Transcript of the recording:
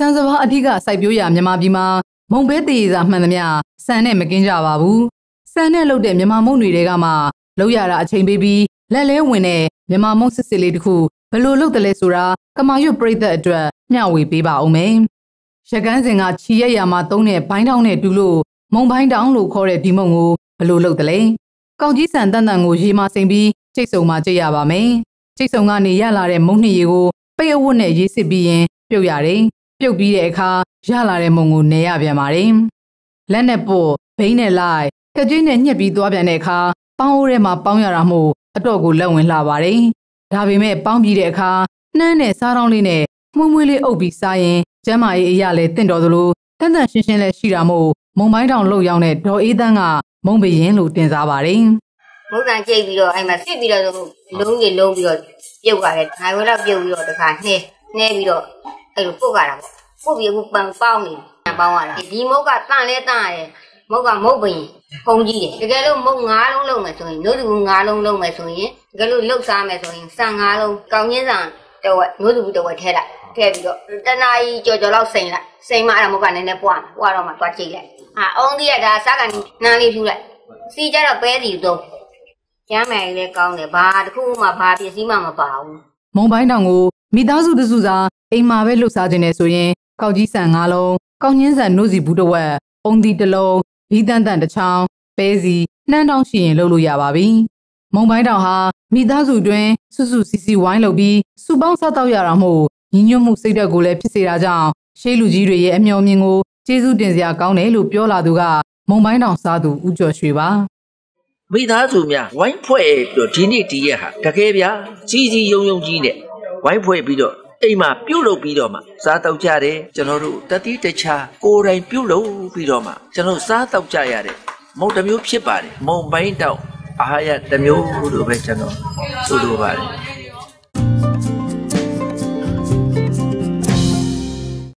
စံစဘာအဓိကစိုက်ပျိုးရာမြန်မာပြည်မှာမုံဘဲတည်စာမှန်သမျှစံနဲ့မကင်းကြပါဘူးစံနဲ့လုပ်တဲ့မြန်မာမုံတွေကမှလောက်ရတာအချိန်ပေးပြီးလက်လဲဝင်တဲ့မြန်မာမုံစစ်စစ်လေးတစ်ခုဘယ်လိုလုပ်တယ်လဲဆိုတာကမာရွတ်ပြိသက်အတွက်မျှဝေပေးပါဦးမယ်ရကန်းစင်ကချီရက်ရမှာသုံးတဲ့ဘိုင်းတောင်းနဲ့တူလို့မုံဘိုင်းတောင်းလို့ခေါ်တဲ့ဒီမုံကိုဘယ်လိုလုပ်တယ်လဲကောက်ကြီးဆန်တန်တန်ကိုရေမစိမ်ပြီးကျိတ်ဆုံမှကြည့်ရပါမယ်ကျိတ်ဆုံကနေရလာတဲ့မုံနှစ်ရေကိုပိတ်အဝတ်နဲ့ရေးစစ်ပြီးရင်ပြုတ်ရတယ် ပြုတ်ပြီးတဲ့အခါရလာတဲ့မုံကိုနေရပြန်ပါတယ်လက်နဲ့ပို့ဘိန်းနဲ့လိုက်ကကြွင်းနဲ့ညှက်ပြီးသွားပြန်တဲ့အခါပေါင်းအိုးထဲမှာပေါင်းရတာမို့အတော့ကိုလက်ဝင်လာပါတယ်ဒါပေမဲ့ပေါင်းပြီးတဲ့အခါနှမ်းနဲ့စားတောင်းလေးနဲ့မှုမွေးလေးအုပ်ပြီးစားရင်ကျမ်းမာရေးအရာလဲတင့်တော်သလိုတန်တန်ရှင်းရှင်းလဲရှိတာမို့မုံပိုင်းတောင်လှုပ်ရောက်တဲ့ဒေါ်အေးတန်းကမုံဘရင်လို့တင်စားပါတယ်မုတ်တန်ကြိတ်ပြီးတော့အဲ့မှာစစ်ပြီးတော့လုံးကြီးလုံးပြီးတော့ပြုတ်ရတယ်။ငါဝဲတော့ပြုတ်ပြီးတော့တခါနှဲနှဲပြီးတော့အဲ့လိုပုတ်ရတာပေါ့။ ပုတ်ပြီးအခုပန်ပေါင်းနေပေါင်းရတာ။ဒီမုတ်ကတန့်လဲတန့်ရတယ်။မုတ်ကမုတ်ပင်ပုံကြီးတယ်။တကယ်လို့မုတ်၅လုံးလုံးမယ်ဆိုရင်နို့တူ၅လုံးလုံးမယ်ဆိုရင်တကယ်လို့လှုပ်စားမယ်ဆိုရင်စံ၅လုံးကောင်းချင်းစံတဝက်နို့တူတဝက်ထဲလိုက်ထည့်ပြီးတော့တနာကြီးကြော်ကြော်လောက်စိန်လိုက်စိန်မှအဲ့ဒါမုတ်ကနည်းနည်းပွားပွားတော့မှသွားကြိတ်လိုက်။အာအုံးကြီးကဒါစားကန်နန်းလေးဖြူလိုက်။စီကြတော့ပဲစီတော့ကျမ်းမယ်လည်းကောင်းတယ်ဘာတစ်ခုမှဘာပစ္စည်းမှမပါဘူးမုံပိုင်းတောင်ကိုမိသားစုတစုစာအိမ်မှာပဲလှုပ်ရှားခြင်းနဲ့ဆိုရင် ကောက်ကြီးဆန်၅လုံးကောက်ညင်းဆန်နှုတ်စီဘူးတစ်ဝက်ပုံတီတစ်လုံးဘီတန်တန်တစ်ချောင်းပဲစီနှမ်းတောင်းရှိရင်လှုပ်လို့ရပါပြီမုံပိုင်းတောင်ဟာမိသားစုတွင်စွစွစီစီဝိုင်းလုပ်ပြီးစုပေါင်းစားတော့ရတာမို့ညီညွတ်မှုစိတ်ဓာတ်ကိုလည်းဖြစ်စေတာကြောင့်ရှေးလူကြီးတွေရဲ့အမျှော်မြင်ကိုကျေးဇူးတင်စရာကောင်းတယ်လို့ပြောလာသူကမုံပိုင်းတောင်စားသူဦးကျော်ရွှေပါမိသားစုများဝိုင်းဖွဲ့ပြီးတော့ဒီနေ့ဒီရက်ဟာတကယ်ဗျာကြီးကြီးယုံယုံကြီးနဲ့ဝိုင်းဖွဲ့ပြီးတော့ အိမ်မှာပြုတ်လုပ်ပြီးတော့မှစားတောက်ကြတယ်ကျွန်တော်တို့တတိတခြားကိုယ်တိုင်ပြုတ်လုပ်ပြီးတော့မှကျွန်တော်စားတောက်ကြရတဲ့မုံတစ်မျိုးဖြစ်ပါတယ်မုံပိုင်းတောက်အာဟာရတစ်မျိုးလို့ပဲကျွန်တော်ဆိုလိုပါတယ်